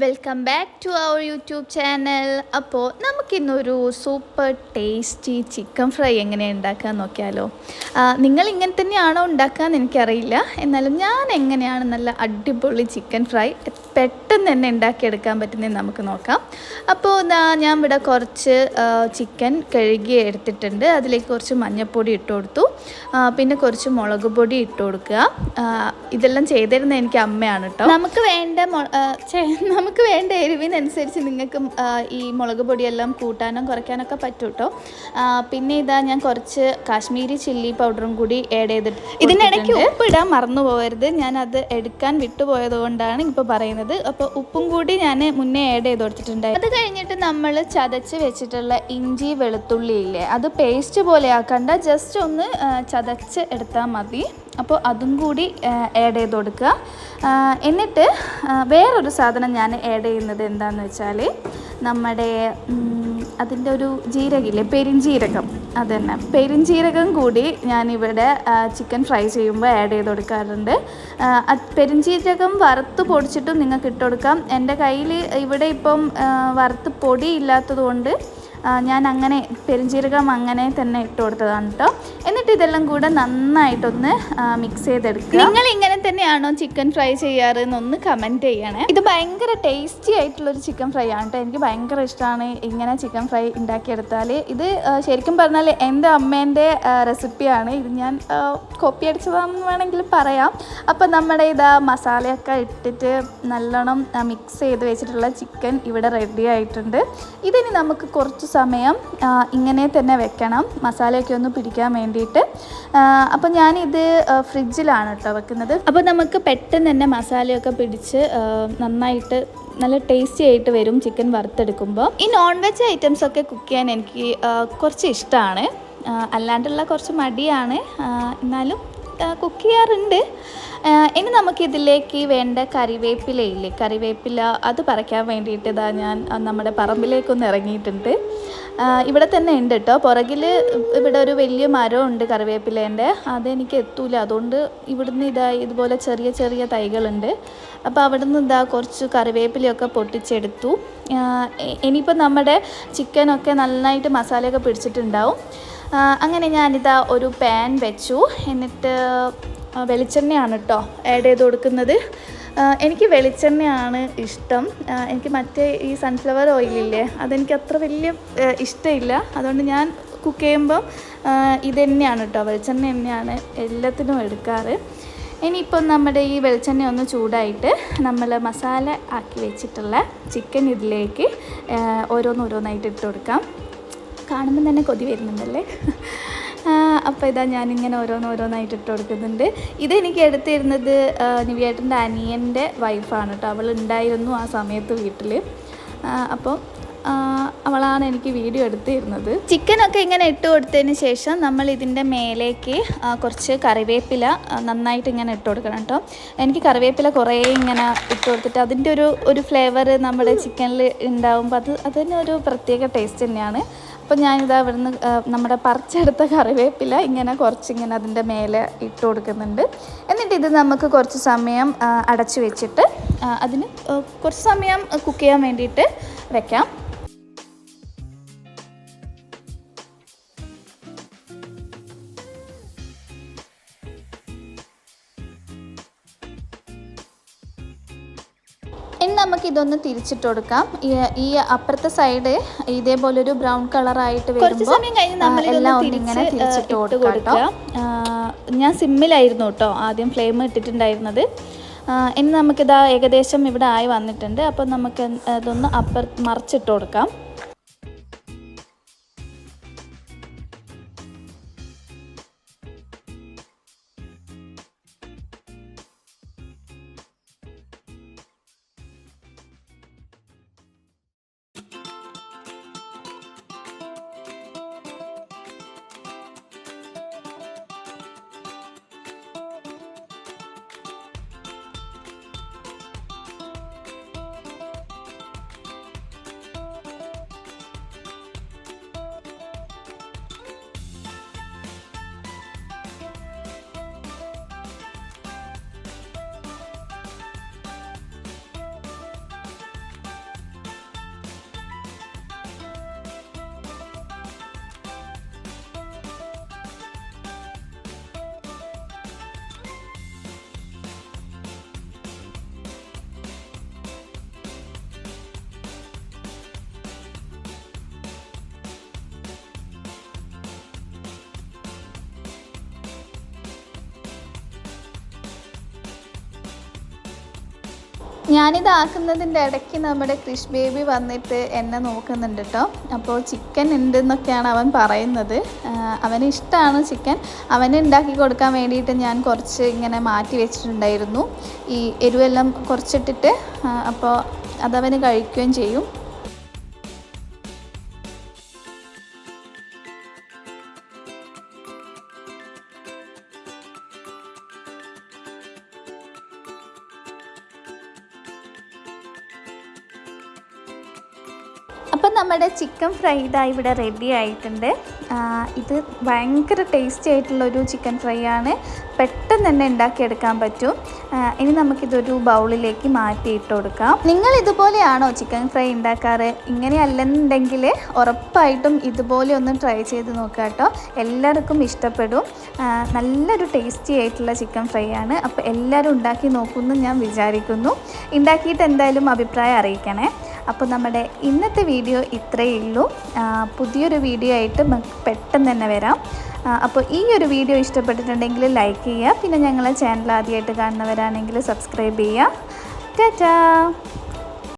Welcome back to our YouTube channel അപ്പോൾ നമുക്കിന്നൊരു super tasty chicken fry എങ്ങനെ ഉണ്ടാക്കാൻ നോക്കിയാലോ. നിങ്ങൾ ഇങ്ങനെ തന്നെയാണോ ഉണ്ടാക്കാന്ന് എനിക്കറിയില്ല. എന്നാലും ഞാൻ എങ്ങനെയാണ് നല്ല അടിപൊളി ചിക്കൻ ഫ്രൈ പെട്ടെന്ന് തന്നെ ഉണ്ടാക്കിയെടുക്കാൻ പറ്റുന്നതെന്ന് നമുക്ക് നോക്കാം. അപ്പോൾ ഞാൻ ഇവിടെ കുറച്ച് ചിക്കൻ കഴുകി എടുത്തിട്ടുണ്ട്. അതിലേക്ക് കുറച്ച് മഞ്ഞൾപ്പൊടി ഇട്ട് കൊടുത്തു. പിന്നെ കുറച്ച് മുളക് പൊടി ഇട്ട് കൊടുക്കുക. ഇതെല്ലാം ചെയ്തിരുന്ന എനിക്ക് അമ്മയാണ് കേട്ടോ നമുക്ക് വേണ്ട നമുക്ക് വേണ്ട എരിവിനനുസരിച്ച് നിങ്ങൾക്ക് ഈ മുളക് പൊടിയെല്ലാം കൂട്ടാനും കുറയ്ക്കാനൊക്കെ പറ്റും കേട്ടോ പിന്നെ ഇതാ ഞാൻ കുറച്ച് കാശ്മീരി ചില്ലി പൗഡറും കൂടി ആഡ് ചെയ്തിട്ട് ഇതിനിടയ്ക്ക് ഉപ്പ് ഇടാൻ മറന്നു പോകരുത് ഞാൻ അത് എടുക്കാൻ വിട്ടുപോയത് കൊണ്ടാണ് ഇപ്പോൾ പറയുന്നത് അപ്പോൾ ഉപ്പും കൂടി ഞാൻ മുന്നേ ആഡ് ചെയ്ത് കൊടുത്തിട്ടുണ്ടായി അത് കഴിഞ്ഞിട്ട് നമ്മൾ ചതച്ച് വെച്ചിട്ടുള്ള ഇഞ്ചി വെളുത്തുള്ളി ഇല്ലേ അത് പേസ്റ്റ് പോലെ ആക്കണ്ട. ജസ്റ്റ് ഒന്ന് ചതച്ച് എടുത്താൽ മതി. അപ്പോൾ അതും കൂടി ആഡ് ചെയ്ത് കൊടുക്കുക. എന്നിട്ട് വേറൊരു സാധനം ഞാൻ ആഡ് ചെയ്യുന്നത് എന്താണെന്ന് വെച്ചാൽ നമ്മുടെ അതിന്റെ ഒരു ജീരകില്ലേ പെരിഞ്ജീരകം അതന്നെ. പെരിഞ്ജീരകം കൂടി ഞാനിവിടെ ചിക്കൻ ഫ്രൈ ചെയ്യുമ്പോൾ ആഡ് ചെയ്ത് കൊടുക്കാറുണ്ട്. പെരിഞ്ജീരകം വറുത്ത് പൊടിച്ചിട്ടും നിങ്ങൾക്ക് ഇട്ട് കൊടുക്കാം. എന്റെ കയ്യിൽ ഇവിടെ ഇപ്പം വറുത്ത് പൊടി ഇല്ലാത്തത് കൊണ്ട് ആ, ഞാൻ അങ്ങനെ പെരിഞ്ജീരകം അങ്ങനെ തന്നെ ഇട്ട് കൊടുത്തതാണ് കേട്ടോ എന്നിട്ട് ഇതെല്ലാം കൂടെ നന്നായിട്ടൊന്ന് മിക്സ് ചെയ്തെടുക്കുക. നിങ്ങൾ ഇങ്ങനെ തന്നെയാണോ ചിക്കൻ ഫ്രൈ ചെയ്യാറ് എന്നൊന്ന് കമന്റ് ചെയ്യണേ. ഇത് ഭയങ്കര ടേസ്റ്റി ആയിട്ടുള്ള ഒരു ചിക്കൻ ഫ്രൈ ആണ് കേട്ടോ എനിക്ക് ഭയങ്കര ഇഷ്ടമാണ് ഇങ്ങനെ ചിക്കൻ ഫ്രൈ ഉണ്ടാക്കിയെടുത്താൽ ഇത് ശരിക്കും പറഞ്ഞാൽ എന്റെ അമ്മേന്റെ റെസിപ്പിയാണ് ഇത് ഞാൻ കോപ്പി അടിച്ചതാണെന്ന് വേണമെങ്കിൽ പറയാം. അപ്പം നമ്മുടെ ഇതാ മസാലയൊക്കെ ഇട്ടിട്ട് നല്ലോണം മിക്സ് ചെയ്ത് വെച്ചിട്ടുള്ള ചിക്കൻ ഇവിടെ റെഡി ആയിട്ടുണ്ട്. ഇതിന് നമുക്ക് കുറച്ച് സമയം ഇങ്ങനെ തന്നെ വെക്കണം. മസാലയൊക്കെ ഒന്ന് പിടിക്കാൻ വേണ്ടിയിട്ട്. അപ്പോൾ ഞാനിത് ഫ്രിഡ്ജിലാണ് കേട്ടോ വെക്കുന്നത്. അപ്പോൾ നമുക്ക് പെട്ടെന്ന് തന്നെ മസാലയൊക്കെ പിടിച്ച് നന്നായിട്ട് നല്ല ടേസ്റ്റി ആയിട്ട് വരും ചിക്കൻ വറുത്തെടുക്കുമ്പോൾ ഈ നോൺ വെജ് ഐറ്റംസ് ഒക്കെ കുക്ക് ചെയ്യാൻ എനിക്ക് കുറച്ച് ഇഷ്ടമാണ് അല്ലാണ്ടുള്ള കുറച്ച് മടിയാണ്. എന്നാലും കുക്ക് ചെയ്യാറുണ്ട്. ഇനി നമുക്കിതിലേക്ക് വേണ്ട കറിവേപ്പിലയില്ലേ? കറിവേപ്പില അത് പറിക്കാൻ വേണ്ടിയിട്ട് ഇതാ ഞാൻ നമ്മുടെ പറമ്പിലേക്കൊന്ന് ഇറങ്ങിയിട്ടുണ്ട്. ഇവിടെ തന്നെ ഉണ്ട് കേട്ടോ പുറകിൽ ഇവിടെ ഒരു വലിയ മരം ഉണ്ട് കറിവേപ്പിലേന്റെ. അതെനിക്ക് എത്തൂല. അതുകൊണ്ട് ഇവിടുന്ന് ഇതാ ഇതുപോലെ ചെറിയ ചെറിയ തൈകളുണ്ട്. അപ്പോൾ അവിടെ നിന്ന് ഇതാ കുറച്ച് കറിവേപ്പിലയൊക്കെ പൊട്ടിച്ചെടുത്തു. ഇനിയിപ്പോൾ നമ്മുടെ ചിക്കനൊക്കെ നന്നായിട്ട് മസാലയൊക്കെ പിടിച്ചിട്ടുണ്ടാവും. അങ്ങനെ ഞാനിതാ ഒരു പാൻ വെച്ചു. എന്നിട്ട് വെളിച്ചെണ്ണയാണ് കേട്ടോ ആഡ് ചെയ്ത് കൊടുക്കുന്നത്. എനിക്ക് വെളിച്ചെണ്ണയാണ് ഇഷ്ടം. എനിക്ക് മറ്റേ ഈ സൺഫ്ലവർ ഓയിലില്ലേ അതെനിക്ക് അത്ര വലിയ ഇഷ്ടമില്ല. അതുകൊണ്ട് ഞാൻ കുക്ക് ചെയ്യുമ്പം ഇത് തന്നെയാണ് കേട്ടോ വെളിച്ചെണ്ണ തന്നെയാണ് എല്ലാത്തിനും എടുക്കാറ്. ഇനിയിപ്പം നമ്മുടെ ഈ വെളിച്ചെണ്ണ ഒന്ന് ചൂടായിട്ട് നമ്മൾ മസാല ആക്കി വെച്ചിട്ടുള്ള ചിക്കൻ ഇതിലേക്ക് ഓരോന്നോരോന്നായിട്ട് ഇട്ട് കൊടുക്കാം. കാണുമ്പോൾ തന്നെ കൊതി വരുന്നുണ്ടല്ലേ? അപ്പോൾ ഇതാ ഞാനിങ്ങനെ ഓരോന്നോരോന്നായിട്ട് ഇട്ട് കൊടുക്കുന്നുണ്ട് ഇതെനിക്ക് എടുത്തിരുന്നത് നിവ്യേട്ടന്റെ അനിയന്റെ വൈഫാണ് കേട്ടോ അവൾ ഉണ്ടായിരുന്നു ആ സമയത്ത് വീട്ടിൽ അപ്പോൾ അവളാണ് എനിക്ക് വീഡിയോ എടുത്തിരുന്നത്. ചിക്കനൊക്കെ ഇങ്ങനെ ഇട്ട് കൊടുത്തതിന് ശേഷം നമ്മൾ ഇതിന്റെ മേലേക്ക് കുറച്ച് കറിവേപ്പില നന്നായിട്ട് ഇങ്ങനെ ഇട്ട് കൊടുക്കണം കേട്ടോ എനിക്ക് കറിവേപ്പില കുറേ ഇങ്ങനെ ഇട്ട് കൊടുത്തിട്ട് അതിന്റെ ഒരു ഒരു ഫ്ലേവർ നമ്മുടെ ചിക്കനിൽ ഉണ്ടാകുമ്പോൾ അത് അതിന് ഒരു പ്രത്യേക ടേസ്റ്റ് തന്നെയാണ്. അപ്പോൾ ഞാനിത് അവിടുന്ന് നമ്മുടെ പറിച്ചെടുത്ത കറിവേപ്പില ഇങ്ങനെ കുറച്ചിങ്ങനെ അതിന്റെ മേലെ ഇട്ട് കൊടുക്കുന്നുണ്ട്. എന്നിട്ട് ഇത് നമുക്ക് കുറച്ച് സമയം അടച്ചു വെച്ചിട്ട് അതിന് കുറച്ച് സമയം കുക്ക് ചെയ്യാൻ വേണ്ടിയിട്ട് വെക്കാം. നമുക്ക് ഇതൊന്ന് തിരിച്ചിട്ട് കൊടുക്കാം ഈ- അപ്പുറത്തെ സൈഡ് ഇതേപോലൊരു ബ്രൗൺ കളറായിട്ട് വരുമ്പോൾ എല്ലാം ഒന്നിങ്ങനെ തിരിച്ചിട്ട് കൊടുക്കാം ഞാൻ സിമ്മിലായിരുന്നു കേട്ടോ ആദ്യം ഫ്ലെയിം ഇട്ടിട്ടുണ്ടായിരുന്നത്. ഇനി നമുക്കിതാ ഏകദേശം ഇവിടെ ആയി വന്നിട്ടുണ്ട്. അപ്പോൾ നമുക്ക് അതൊന്ന് അപ്പുറത്ത് മറിച്ചിട്ട് കൊടുക്കാം ഞാനിത് ആക്കുന്നതിന്റെ ഇടയ്ക്ക് നമ്മുടെ ക്രിഷ് ബേബി വന്നിട്ട് എന്നെ നോക്കുന്നുണ്ട് കേട്ടോ. അപ്പോൾ ചിക്കൻ ഉണ്ട് എന്നൊക്കെയാണ് അവൻ പറയുന്നത്. അവന് ഇഷ്ടമാണ് ചിക്കൻ. അവന് ഉണ്ടാക്കി കൊടുക്കാൻ വേണ്ടിയിട്ട് ഞാൻ കുറച്ച് ഇങ്ങനെ മാറ്റി വെച്ചിട്ടുണ്ടായിരുന്നു. ഈ എരിവെല്ലാം കുറച്ചിട്ടിട്ട് അപ്പോൾ അതവന് കഴിക്കുകയും ചെയ്യും. അപ്പം നമ്മുടെ ചിക്കൻ ഫ്രൈ ഇതാ ഇവിടെ റെഡി ആയിട്ടുണ്ട്. ഇത് ഭയങ്കര ടേസ്റ്റി ആയിട്ടുള്ളൊരു ചിക്കൻ ഫ്രൈ ആണ്. പെട്ടെന്ന് തന്നെ ഉണ്ടാക്കിയെടുക്കാൻ പറ്റും. ഇനി നമുക്കിതൊരു ബൗളിലേക്ക് മാറ്റിയിട്ട് കൊടുക്കാം. നിങ്ങൾ ഇതുപോലെയാണോ ചിക്കൻ ഫ്രൈ ഉണ്ടാക്കാറ്? ഇങ്ങനെയല്ലെന്നുണ്ടെങ്കിൽ ഉറപ്പായിട്ടും ഇതുപോലെ ഒന്ന് ട്രൈ ചെയ്ത് നോക്കുക കേട്ടോ. എല്ലാവർക്കും ഇഷ്ടപ്പെടും. നല്ലൊരു ടേസ്റ്റി ആയിട്ടുള്ള ചിക്കൻ ഫ്രൈ ആണ്. അപ്പോൾ എല്ലാവരും ഉണ്ടാക്കി നോക്കുമെന്ന് ഞാൻ വിചാരിക്കുന്നു. ഉണ്ടാക്കിയിട്ട് എന്തായാലും അഭിപ്രായം അറിയിക്കണേ. അപ്പോൾ നമ്മുടെ ഇന്നത്തെ വീഡിയോ ഇത്രയേ ഉള്ളൂ. പുതിയൊരു വീഡിയോ ആയിട്ട് പെട്ടെന്ന് തന്നെ വരാം. അപ്പോൾ ഈ ഒരു വീഡിയോ ഇഷ്ടപ്പെട്ടിട്ടുണ്ടെങ്കിൽ ലൈക്ക് ചെയ്യുക. പിന്നെ ഞങ്ങളെ ചാനൽ ആദ്യമായിട്ട് കാണുന്നവരാണെങ്കിൽ സബ്സ്ക്രൈബ് ചെയ്യുക. ടാറ്റാ!